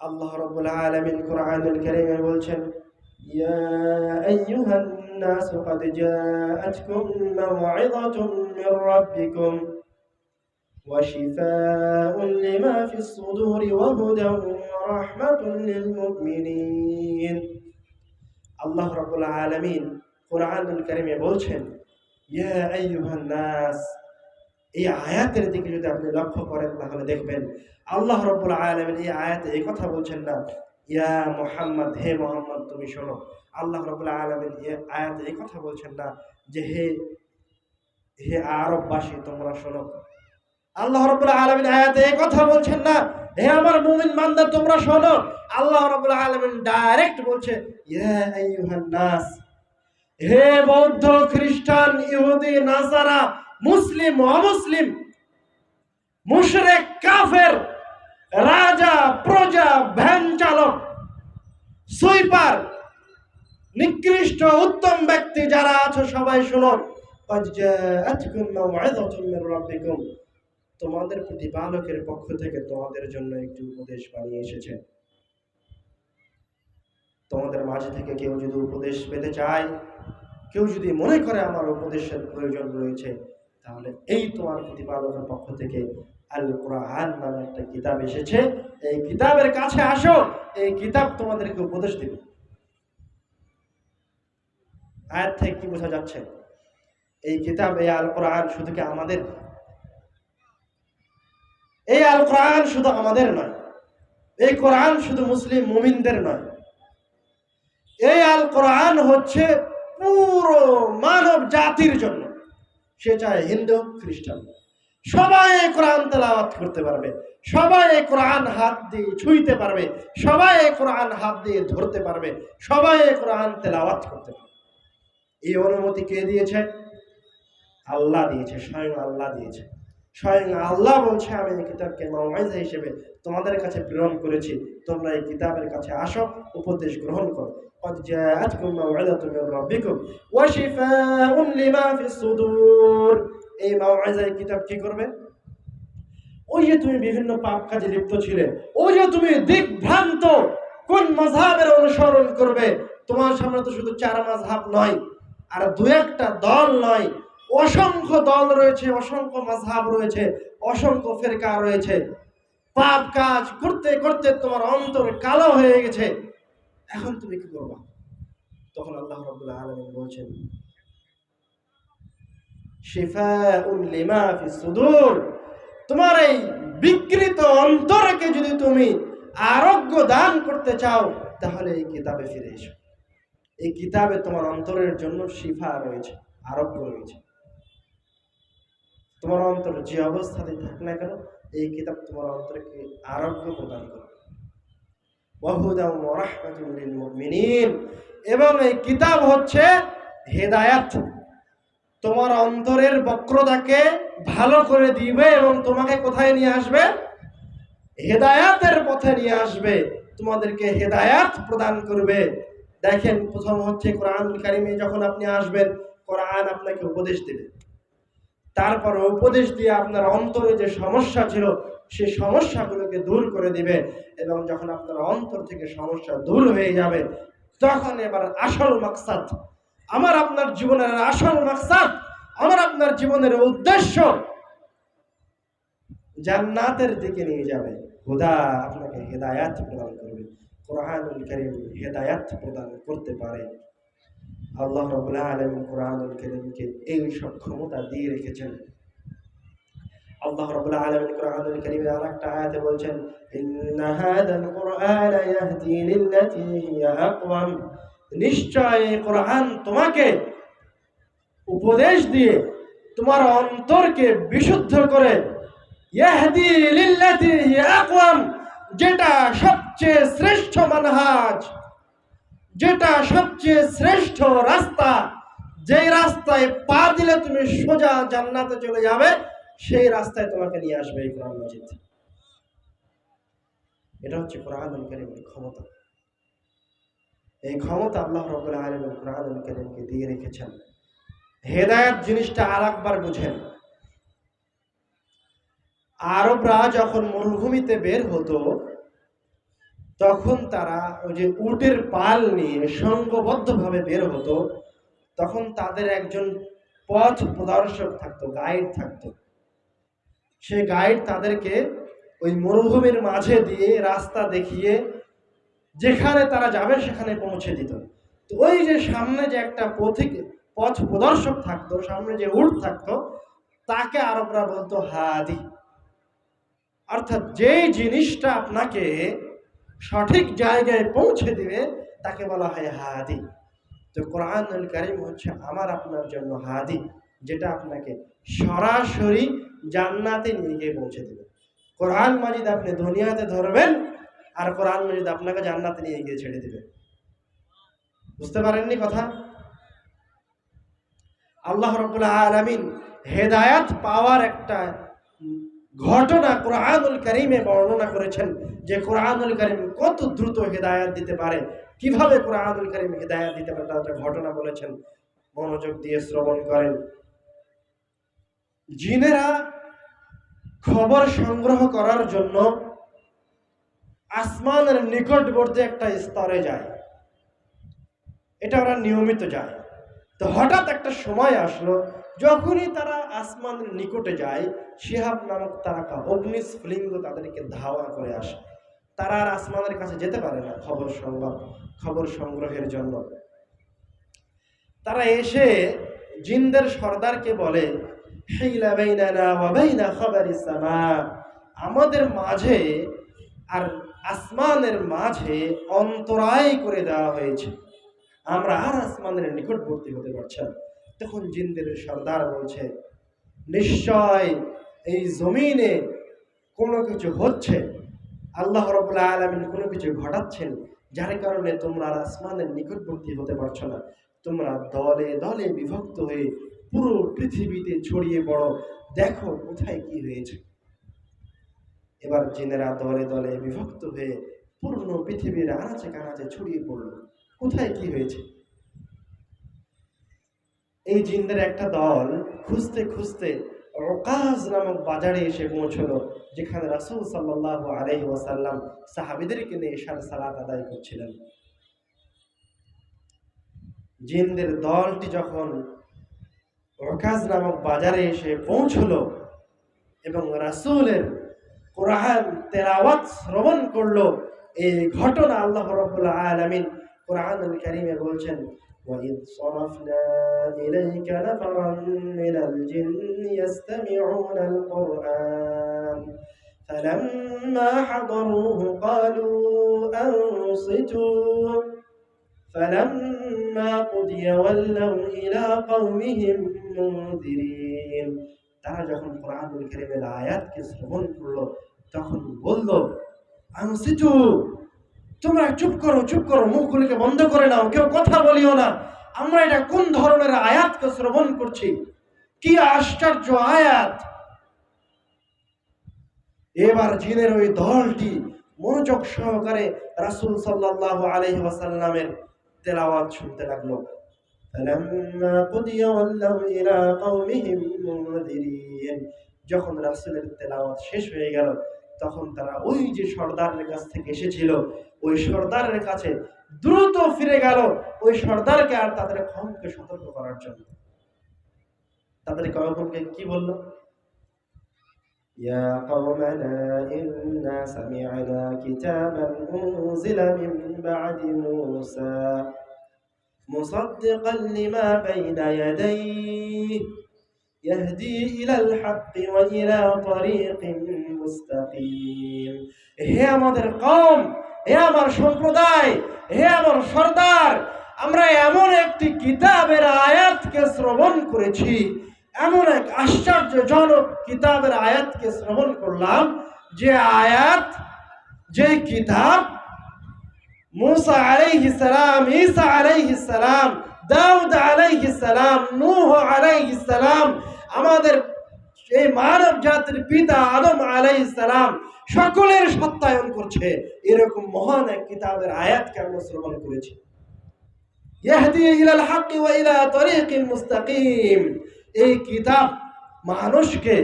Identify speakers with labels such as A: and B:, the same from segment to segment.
A: আল্লাহ রব্বুল আলামিন কোরআনুল কারীমে বলছেন ইয়া আইয়ুহান নাস قد جاءتكم موعظة من ربكم وشفاء لما في الصدور وهدى ورحمة للمؤمنين আল্লাহ রব্বুল আলামিন কোরআনুল কারীমে বলছেন ইয়া আইয়ুহান নাস এই আয়াতের দিকে যদি আপনি লক্ষ্য করেন, তাহলে দেখবেন আল্লাহ রব্বুল আলামিন এই আয়াতে এই কথা বলছেন না, ইয়া মোহাম্মদ, হে মোহাম্মদ, তুমি শোনো। আল্লাহ রব্বুল আলামিন এই আয়াতে এই কথা বলছেন না যে, হে হে আরববাসী, তোমরা শোনো। আল্লাহ রব্বুল আলামিন আয়াতে এই কথা বলছেন না, হে আমার মুমিন বান্দা, তোমরা শোনো। আল্লাহ রব্বুল আলামিন ডাইরেক্ট বলছে, ইয়া হে বৌদ্ধ খ্রিস্টান, ইহুদি, নাসারা মুসলিম অমুসলিম মুশরে কাফের, রাজা, প্রজা, ভ্যান চালক, সুইপার, নিকৃষ্ট উত্তম ব্যক্তি যারা আছো সবাই শোনো। তোমাদের প্রতিপালকের পক্ষ থেকে তোমাদের জন্য একটি উপদেশ বানিয়ে এসেছে। তোমাদের মাঝে থেকে কেউ যদি উপদেশ পেতে চায়, কেউ যদি মনে করে আমার উপদেশের প্রয়োজন রয়েছে তাহলে এই তোমার প্রতিপালকের পক্ষ থেকে আল কোরআন নামে একটা কিতাব এসেছে। এই কিতাবের কাছে আসো, এই কিতাব তোমাদেরকে উপদেশ দেবে। আয়াত থেকে কি বোঝা যাচ্ছে? এই কিতাব, এই আল কোরআন শুধু কি আমাদের? এই আল কোরআন শুধু আমাদের নয়। এই কোরআন শুধু মুসলিম মুমিনদের নয়। এই আল কোরআন হচ্ছে পুরো মানব জাতির জন্য। সে চায় হিন্দু, খ্রিস্টান। সবাই কোরআন তেলাওয়াত করতে পারবে। সবাই কোরআন হাত দিয়ে ছুঁইতে পারবে। সবাই কোরআন হাত দিয়ে ধরতে পারবে। সবাই কোরআন তেলাওয়াত করতে পারবে। এই অনুমতি কে দিয়েছে? আল্লাহ দিয়েছে, স্বয়ং আল্লাহ দিয়েছে। স্বয়ং আল্লাহ বলছে আমি এই কিতাবকে মাওয়াইজা হিসেবে তোমাদের কাছে প্রেরণ করেছি তোমরা এই কিতাবের কাছে আসো উপদেশ গ্রহণ করো قد جاءتكم موعظة من ربكم وشفاء لما في الصدور এই মাওয়াইজায় কিতাব কি করবে ওই যে তুমি বিভিন্ন পাপ কাজে লিপ্ত ছিলে ওই যে তুমি দিকভ্রান্ত কোন মাযহাবের অনুসরণ করবে তোমার সামনে তো শুধু চার মাযহাব নয় আর দু একটা দল নয় অসংখ্য দল রয়েছে, অসংখ্য মাযহাব রয়েছে, অসংখ্য ফেরকা রয়েছে। পাপ কাজ করতে করতে তোমার অন্তর কালো হয়ে গেছে। এখন তুমি কি করবা? তখন আল্লাহ রাব্বুল আলামিন বলছেন তোমার এই বিকৃত অন্তরকে যদি তুমি আরোগ্য দান করতে চাও, তাহলে এই কিতাবে ফিরে এসো। এই কিতাবে তোমার অন্তরের জন্য শিফা রয়েছে, আরোগ্য রয়েছে। তোমার অন্তর যে অবস্থাতে থাক না কেন, এই কিতাব তোমার অন্তরকে আরোগ্য প্রদান করবে। এবং এই কিতাব হচ্ছে হেদায়াত। তোমার অন্তরের বক্রতাকে ভালো করে দিবে এবং তোমাকে কোথায় নিয়ে আসবে? হেদায়াতের পথে নিয়ে আসবে। তোমাদেরকে হেদায়াত প্রদান করবে। দেখেন, প্রথম হচ্ছে কোরআন কারিমে যখন আপনি আসবেন, কোরআন আপনাকে উপদেশ দেবে। তারপর উপদেশ দিয়ে আপনার অন্তরে যে সমস্যা ছিল সেই সমস্যাগুলোকে দূর করে দিবে এবং যখন আপনার অন্তর থেকে সমস্যা দূর হয়ে যাবে, তখন এবার আসল মাকসাদ, আমার আপনার জীবনের আসল মাকসাদ, আমার আপনার জীবনের উদ্দেশ্য জান্নাতের দিকে নিয়ে যাবে। খুদা আপনাকে হেদায়াত প্রদান করবে, কোরআনুল করিম হেদায়াত প্রদান করতে পারে। আল্লাহ আলম কোরআনুল করিমকে এই দিয়ে রেখেছেন। আল্লাহ আলামিন কোরআনুল কারীমে আরেকটা আয়াতে বলছেন নিশ্চয় কোরআন তোমাকে উপদেশ দিয়ে তোমার অন্তরকে বিশুদ্ধ করে যেটা সবচেয়ে শ্রেষ্ঠ মানহাজ। যেটা সবচেয়ে শ্রেষ্ঠ রাস্তা, যেই রাস্তায় পা দিলে তুমি সোজা জান্নাতে চলে যাবে, সেই রাস্তায় তোমাকে নিয়ে আসবে এই কোরআন মজিদ। এটা হচ্ছে কোরআনুল কারীমের ক্ষমতা। এই ক্ষমতা আল্লাহ রবুল্লাহ আলমের কারীমকে দিয়ে রেখেছেন। হেদায়ত জিনিসটা আর একবার বুঝেন। আরবরা যখন মরুভূমিতে বের হতো তখন তারা ওই যে উটের পাল নিয়ে সঙ্গবদ্ধভাবে বের হতো, তখন তাদের একজন পথ প্রদর্শক থাকতো, গাইড থাকতো। সে গাইড তাদেরকে ওই মরুভূমির মাঝে দিয়ে রাস্তা দেখিয়ে যেখানে তারা যাবে সেখানে পৌঁছে দিত। তো ওই যে সামনে যে একটা পথিক, পথ প্রদর্শক থাকতো, সামনে যে উট থাকতো, তাকে আরবরা বলতো হাদি। অর্থাৎ যে জিনিসটা আপনাকে সঠিক জায়গায় পৌঁছে দিবে, তাকে বলা হয় হাদি। তো কোরআনুল কারিম হচ্ছে আমার আপনার জন্য হাদি, যেটা আপনাকে সরাসরি জান্নাতে নিয়ে গিয়ে পৌঁছে দেবে। কোরআন মাজিদ আপনি দুনিয়াতে ধরবেন, আর কোরআন মাজিদ আপনাকে জান্নাতে নিয়ে গিয়ে ছেড়ে দেবে। বুঝতে পারেননি কথা? আল্লাহ রবুল্লাহ আলমিন হেদায়াত পাওয়ার একটা ঘটনা কোরআনুল করিমে বর্ণনা করেছেন যে কোরআনুল করিম কত দ্রুত হেদায়াত দিতে পারে। কীভাবে কোরআনুল করিম হেদায়াত দিতে পারে তার ঘটনা বলেছেন। মনোযোগ দিয়ে শ্রবণ করেন। জিনেরা খবর সংগ্রহ করার জন্য আসমানের নিকটবর্তী একটা স্তরে যায়। এটা ওরা নিয়মিত যায়। তো হঠাৎ একটা সময় আসলো যখনই তারা আসমানের নিকটে যায়, শিহাব নামক তারাকা অগ্নিস্ফলিঙ্গ তাদেরকে ধাওয়া করে আসে। তারা আর আসমানের কাছে যেতে পারে না, খবর সংবাদ, খবর সংগ্রহের জন্য। তারা এসে জিন্দের সর্দারকে বলে আমাদের মাঝে আর আসমানের মাঝে অন্তরায় করে দেওয়া হয়েছে। আমরা আর আসমানের নিকটবর্তী হতে পারছি না। তখন জিন্দের সর্দার বলছে, নিশ্চয় এই জমিনে কোনো কিছু হচ্ছে? আল্লাহ রবুল্লাহ আলমিন কোনো কিছু ঘটাচ্ছেন? যার কারণে তোমরা আসমানের নিকটবর্তী হতে পারছ না। তোমরা দলে দলে বিভক্ত হয়ে পুরো পৃথিবীতে ছড়িয়ে পড়ো। দেখো কোথায় কি হয়েছে। এবার জিনেরা দলে দলে বিভক্ত হয়ে পূর্ণ পৃথিবীর আনাচে কানাচে ছড়িয়ে পড়ল। কোথায় কি হয়েছে? এই জিনদের একটা দল খুঁজতে খুঁজতে রকাজ নামক বাজারে এসে পৌঁছলো, যেখানে রাসুল সাল্লাহ আলহি ওয়াসাল্লাম সাহাবিদেরকে নিয়ে এশার সালাত আদায় করছিলেন। জিনদের দলটি যখন রকাজ নামক বাজারে এসে পৌঁছলো এবং রাসুলের কোরআন তেলাওয়াত শ্রবণ করল, এই ঘটনা আল্লাহ রবুল্লাহ আলমিন কোরআনুল কারিমে বলছেন وإذ صرفنا إليك نفرا من الجن يستمعون القرآن فلما حضروه قالوا أنصتوا فلما قضي ولوا إلى قومهم منذرين তারা যখন কোরআনুল কারীমের আয়াতকে শ্রবণ করলো তখন বলল আনসিতু তোমরা চুপ করো চুপ করো, মুখগুলিকে বন্ধ করে নাও, কেউ কথা বলিও না। আমরা এটা কোন ধরনের আয়াতকে শ্রবণ করছি? কি আশ্চর্য আয়াত? এবার জিনের ওই দলটি মনোযোগ সহকারে রাসুল সাল্লাহ আলহি ওয়াসাল্লামের তেলাওয়াত শুনতে লাগল। যখন রাসুলের তেলাওয়াত শেষ হয়ে গেল তখন তারা ওই যে সর্দারের কাছ থেকে এসেছিল ওই সর্দারের কাছে দ্রুত ফিরে গেল ওই সর্দারকে আর তাদের কমকে সতর্ক করার জন্য তাদের কমকে কি বলল يا قومنا إنا سمعنا كتابا أنزل من بعد موسى مصدقا لما بين يديه يهدي إلى الحق وإلى طريق হে আমাদের কম হে আমার সম্প্রদায়, হে আমার সর্দার, আমরা এমন একটি কিতাবের আয়াতকে শ্রবণ করেছি, এমন এক আশ্চর্যজনক কিতাবের আয়াতকে শ্রবণ করলাম, যে আয়াত, যে কিতাব মুসা আলাইহিস সালাম, ঈসা আলাইহিস সালাম, দাউদ আলাইহিস সালাম, নূহ আলাইহিস সালাম আমাদের এই মানব জাতির পিতা আদম আলাই সালাম সকলের সত্যায়ন করছে, এরকম মহান এক কিতাবের আয়াতকে আমরা শ্রবণ করেছি। এই কিতাব মানুষকে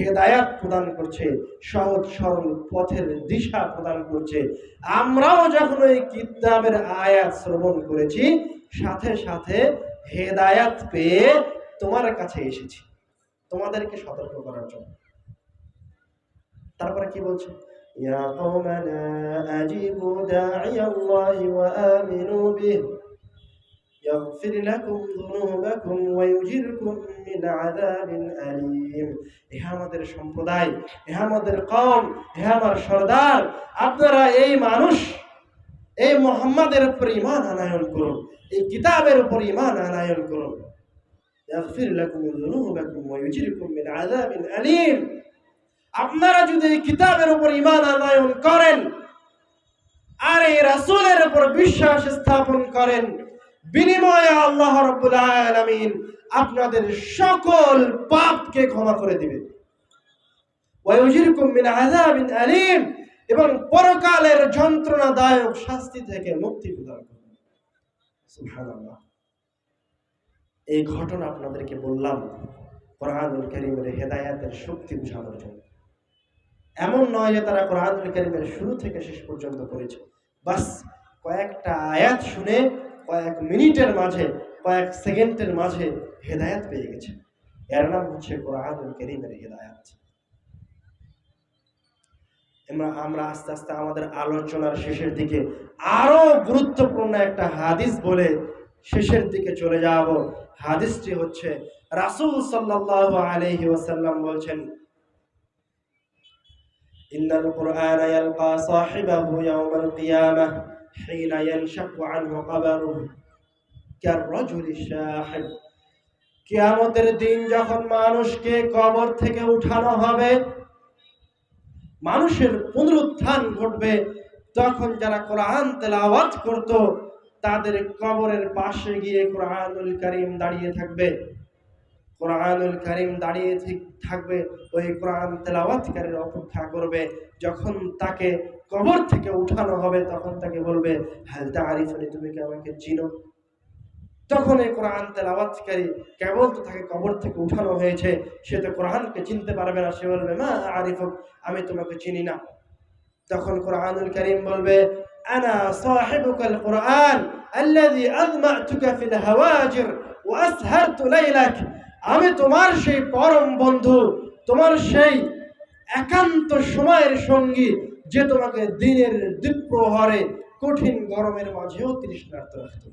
A: হেদায়াত প্রদান করছে, সহজ সরল পথের দিশা প্রদান করছে। আমরাও যখন ওই কিতাবের আয়াত শ্রবণ করেছি, সাথে সাথে হেদায়াত পেয়ে তোমার কাছে এসেছি। তোমাদেরকে সতর্ক করার জন্য তারপরে কি বলছে ইয়া কওমানা আজিবু দাঈয়াল্লাহি ওয়া আমিনু বিহি يغفر لكم ذنوبكم ويجركم من عذاب أليم হে আমাদের সম্প্রদায় হে আমাদের কম হে আমার সর্দার আপনারা এই মানুষ এই মোহাম্মদের উপর ইমান আনায়ন করুন এই কিতাবের উপর ইমান আনায়ন করুন يغفر لكم ذنوبكم ويجركم من عذاب أليم আপনারা যদি এই কিতাবের উপর ইমান আনায়ন করেন আর এই রাসূলের উপর বিশ্বাস স্থাপন করেন বিনিময়ে আল্লাহ রাব্বুল আলামিন আপনাদের সকল পাপকে ক্ষমা করে দিবেন ওয়ায়ুজিরকুম মিন আযাবিন আলীম এবং পরকালের যন্ত্রণাদায়ক শাস্তি থেকে মুক্তি প্রদান করবেন সুবহানাল্লাহ এই ঘটনা আপনাদেরকে বললাম, কোরআনুল কারীমের হেদায়েতের শক্তি বোঝানোর জন্য। এমন নয় যে তারা কোরআনুল কারীমের শুরু থেকে শেষ পর্যন্ত পড়েছে। বাস, কয়েকটা আয়াত শুনে কয়েক মিনিটের মাঝে, কয়েক সেকেন্ডের মাঝে হেদায়াত পেয়ে গেছে। এর নাম হচ্ছে কোরআনুল করিমের হেদায়াত। আমরা আমরা আস্তে আস্তে আমাদের আলোচনার শেষের দিকে আরও গুরুত্বপূর্ণ একটা হাদিস বলে শেষের দিকে চলে যাব। হাদিসটি হচ্ছে, রাসুল সাল্লাহ বলছেন দিন যখন মানুষকে কবর থেকে উঠানো হবে, মানুষের পুনরুত্থান ঘটবে, তখন যারা কোরআন তেলাওয়াত করত তাদের কবরের পাশে গিয়ে কোরআনুল করিম দাঁড়িয়ে থাকবে। কোরআনুল করিম দাঁড়িয়ে থাকবে, ওই কোরআন তেলাওয়াতকারীর অপেক্ষা করবে। যখন তাকে কবর থেকে উঠানো হবে, তখন তাকে বলবে হালতা আরিফানি তুমি কি আমাকে চিনো? তখন এই কোরআন তেলাওয়াতকারী কেবল তো তাকে কবর থেকে উঠানো হয়েছে, সে তো কোরআনকে চিনতে পারবে না। সে বলবে, মা আরিফক, আমি তোমাকে চিনি না। তখন কোরআনুল করিম বলবে আনা সাহিবুকাল কোরআন الذي أظمأتك في الهواجر وأسهرت ليلك আমি তোমার সেই পরম বন্ধু তোমার সেই একান্ত সময়ের সঙ্গী যে তোমাকে দিনের দীপ্রহরে কঠিন গরমের মাঝেও তৃষ্ণার্ত রাখত